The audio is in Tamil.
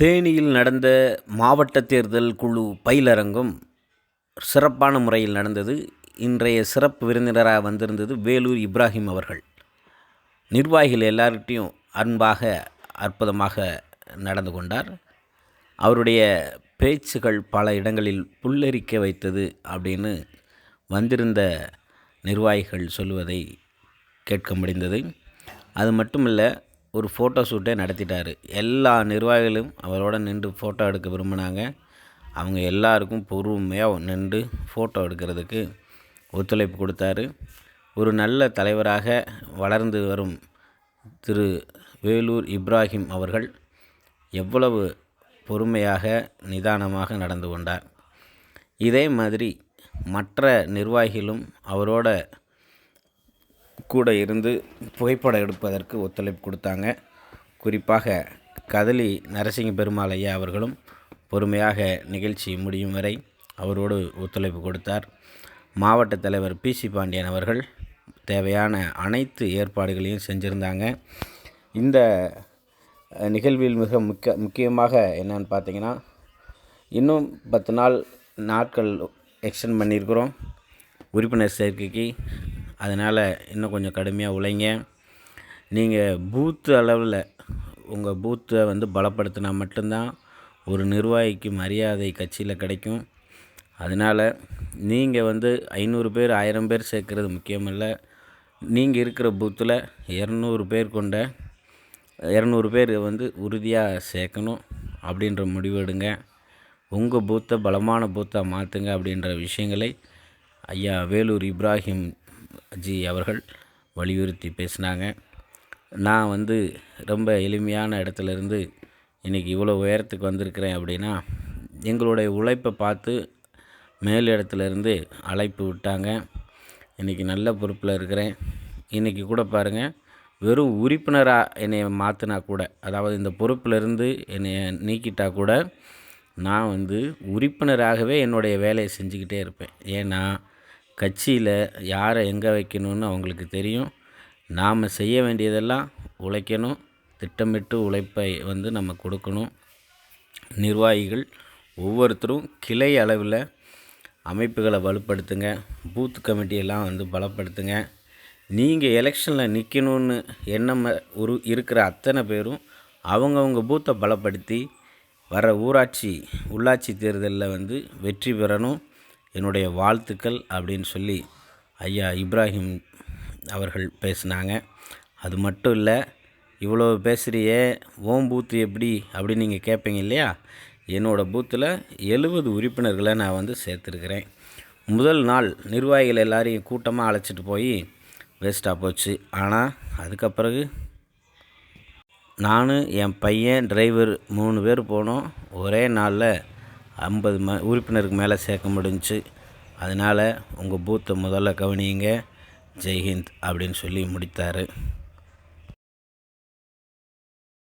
தேனியில் நடந்த மாவட்ட தேர்தல் குழு பயிலரங்கம் சிறப்பான முறையில் நடந்தது. இன்றைய சிறப்பு விருந்தினராக வந்திருந்தது வேலூர் இப்ராஹிம் அவர்கள். நிர்வாகிகள் எல்லார்கிட்டையும் அன்பாக அற்புதமாக நடந்து கொண்டார். அவருடைய பேச்சுகள் பல இடங்களில் புல்லரிக்க வைத்தது அப்படின்னு வந்திருந்த நிர்வாகிகள் சொல்லுவதை கேட்க முடிந்தது. அது மட்டும் இல்லை ஒரு ஃபோட்டோ ஷூட்டே நடத்திட்டார். எல்லா நிர்வாகிகளும் அவரோட நின்று ஃபோட்டோ எடுக்க விரும்பினாங்க. அவங்க எல்லாருக்கும் பொறுமையாக நின்று ஃபோட்டோ எடுக்கிறதுக்கு ஒத்துழைப்பு கொடுத்தாரு. ஒரு நல்ல தலைவராக வளர்ந்து வரும் திரு வேலூர் இப்ராஹிம் அவர்கள் எவ்வளவு பொறுமையாக நிதானமாக நடந்து கொண்டார். இதே மாதிரி மற்ற நிர்வாகிகளும் அவரோட கூட இருந்து புகைப்படம் எடுப்பதற்கு ஒத்துழைப்பு கொடுத்தாங்க. குறிப்பாக கதலி நரசிங்க பெருமாள் ஐயா அவர்களும் பொறுமையாக நிகழ்ச்சி முடியும் வரை அவரோடு ஒத்துழைப்பு கொடுத்தார். மாவட்ட தலைவர் பிசி பாண்டியன் அவர்கள் தேவையான அனைத்து ஏற்பாடுகளையும் செஞ்சுருந்தாங்க. இந்த நிகழ்வில் மிக முக்கிய முக்கியமாக என்னன்னு பார்த்தீங்கன்னா இன்னும் பத்து நாள் நாட்கள் எக்ஸ்டெண்ட் பண்ணியிருக்கிறோம். உறுப்பினர் சேர்க்கைக்கு அதனால் இன்னும் கொஞ்சம் கடுமையாக உழைங்க. நீங்கள் பூத்து அளவில் உங்கள் பூத்தை வந்து பலப்படுத்தினா மட்டும்தான் ஒரு நிர்வாகிக்கு மரியாதை கட்சியில் கிடைக்கும். அதனால் நீங்கள் வந்து ஐநூறு பேர் ஆயிரம் பேர் சேர்க்குறது முக்கியமில்லை. நீங்கள் இருக்கிற பூத்தில் இரநூறு பேர் கொண்ட இரநூறு பேர் வந்து உறுதியாக சேர்க்கணும் அப்படின்ற முடிவெடுங்க உங்கள் பூத்தை பலமான பூத்தாக மாற்றுங்க அப்படின்ற விஷயங்களை ஐயா வேலூர் இப்ராஹிம் ஜி அவர்கள் வலியுறுத்தி பேசினாங்க. நான் வந்து ரொம்ப எளிமையான இடத்துலேருந்து இன்றைக்கி இவ்வளோ உயரத்துக்கு வந்திருக்கிறேன் அப்படின்னா எங்களுடைய உழைப்பை பார்த்து மேல் இடத்துல இருந்து அழைப்பு விட்டாங்க. இன்றைக்கி நல்ல பொறுப்பில் இருக்கிறேன். இன்றைக்கி கூட பாருங்கள் வெறும் உறுப்பினராக என்னை மாற்றினா கூட அதாவது இந்த பொறுப்பில் இருந்து என்னை நீக்கிட்டால் கூட நான் வந்து உறுப்பினராகவே என்னுடைய வேலையை செஞ்சுக்கிட்டே இருப்பேன். ஏன்னா கட்சியில் யாரை எங்கே வைக்கணும்னு அவங்களுக்கு தெரியும். நாம் செய்ய வேண்டியதெல்லாம் உழைக்கணும். திட்டமிட்டு உழைப்பை வந்து நம்ம கொடுக்கணும். நிர்வாகிகள் ஒவ்வொருத்தரும் கிளை அளவில் அமைப்புகளை வலுப்படுத்துங்க. பூத் கமிட்டியெல்லாம் வந்து பலப்படுத்துங்க. நீங்கள் எலெக்ஷனில் நிற்கணும்னு எண்ணம் ஒரு இருக்கிற அத்தனை பேரும் அவங்கவுங்க பூத்தை பலப்படுத்தி வர ஊராட்சி உள்ளாட்சி தேர்தலில் வந்து வெற்றி பெறணும். என்னுடைய வாழ்த்துக்கள் அப்படின்னு சொல்லி ஐயா இப்ராஹிம் அவர்கள் பேசினாங்க. அது மட்டும் இல்லை இவ்வளோ பேசுகிறியே ஓம் பூத்து எப்படி? அப்படின்னு நீங்கள் கேட்பீங்க இல்லையா? என்னோடய பூத்தில் எழுபது உறுப்பினர்களை நான் வந்து சேர்த்துருக்கிறேன். முதல் நாள் நிர்வாகிகள் எல்லாரையும் கூட்டமாக அழைச்சிட்டு போய் வேஸ்ட்டாக போச்சு. ஆனால் அதுக்கப்பிறகு நான் என் பையன் டிரைவர் மூணு பேர் போனோம். ஒரே நாளில் ஐம்பது ம உறுப்பினருக்கு மேலே சேர்க்க முடிஞ்சிச்சு. அதனால் உங்கள் பூத்தை முதல்ல கவனியுங்க. ஜெய்ஹிந்த் அப்படின்னு சொல்லி முடித்தார்.